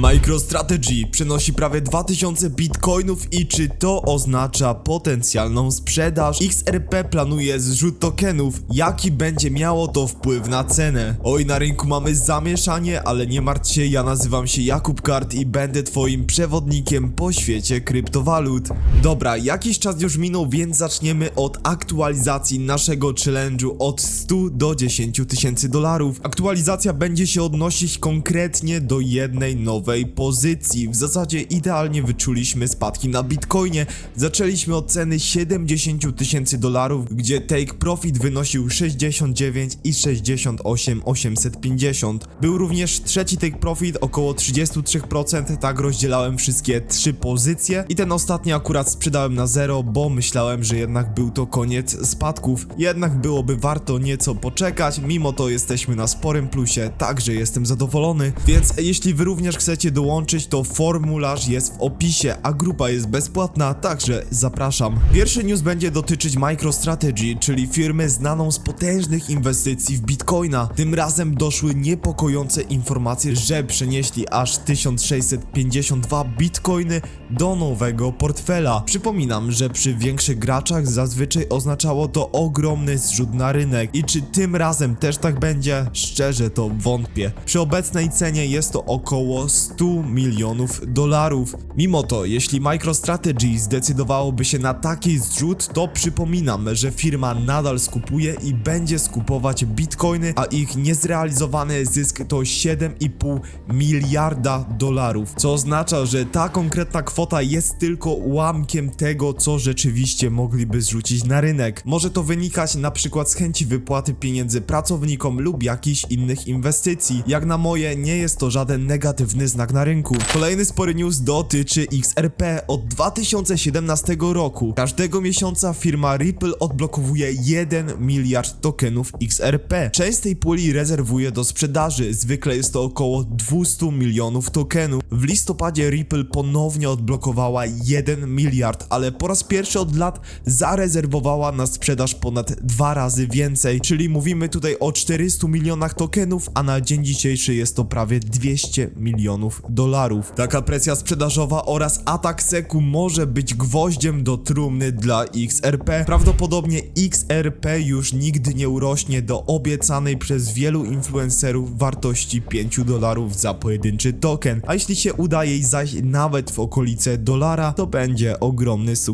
MicroStrategy przynosi prawie 2000 bitcoinów i czy to oznacza potencjalną sprzedaż? XRP planuje zrzut tokenów, jaki będzie miało to wpływ na cenę? Oj, na rynku mamy zamieszanie, ale nie martw się, ja nazywam się Jakub Kart i będę twoim przewodnikiem po świecie kryptowalut. Dobra, jakiś czas już minął, więc zaczniemy od aktualizacji naszego challenge'u od 100 do 10 tysięcy dolarów. Aktualizacja będzie się odnosić konkretnie do jednej nowej pozycji. W zasadzie idealnie wyczuliśmy spadki na Bitcoinie. Zaczęliśmy od ceny 70 tysięcy dolarów, gdzie take profit wynosił 69 i 68 850. Był również trzeci take profit około 33%, tak rozdzielałem wszystkie trzy pozycje i ten ostatni akurat sprzedałem na zero, bo myślałem, że jednak był to koniec spadków. Jednak byłoby warto nieco poczekać, mimo to jesteśmy na sporym plusie, także jestem zadowolony. Więc jeśli wy również chcecie dołączyć, to formularz jest w opisie, a grupa jest bezpłatna, także zapraszam. Pierwszy news będzie dotyczyć MicroStrategy, czyli firmy znaną z potężnych inwestycji w Bitcoina. Tym razem doszły niepokojące informacje, że przenieśli aż 1652 Bitcoiny do nowego portfela. Przypominam, że przy większych graczach zazwyczaj oznaczało to ogromny zrzut na rynek i czy tym razem też tak będzie? Szczerze to wątpię. Przy obecnej cenie jest to około 100 milionów dolarów. Mimo to, jeśli MicroStrategy zdecydowałoby się na taki zrzut, to przypominam, że firma nadal skupuje i będzie skupować bitcoiny, a ich niezrealizowany zysk to 7,5 miliarda dolarów, co oznacza, że ta konkretna kwota jest tylko ułamkiem tego, co rzeczywiście mogliby zrzucić na rynek. Może to wynikać na przykład z chęci wypłaty pieniędzy pracownikom lub jakichś innych inwestycji. Jak na moje, nie jest to żaden negatywny znak na rynku. Kolejny spory news dotyczy XRP. Od 2017 roku każdego miesiąca firma Ripple odblokowuje 1 miliard tokenów XRP. Część z tej puli rezerwuje do sprzedaży, zwykle jest to około 200 milionów tokenów. W listopadzie Ripple ponownie odblokowała 1 miliard, ale po raz pierwszy od lat zarezerwowała na sprzedaż ponad dwa razy więcej, czyli mówimy tutaj o 400 milionach tokenów, a na dzień dzisiejszy jest to prawie 200 milionów dolarów. Taka presja sprzedażowa oraz atak seku może być gwoździem do trumny dla XRP. Prawdopodobnie XRP już nigdy nie urośnie do obiecanej przez wielu influencerów wartości 5 dolarów za pojedynczy token, a jeśli się uda jej zaś nawet w okolice dolara, to będzie ogromny sukces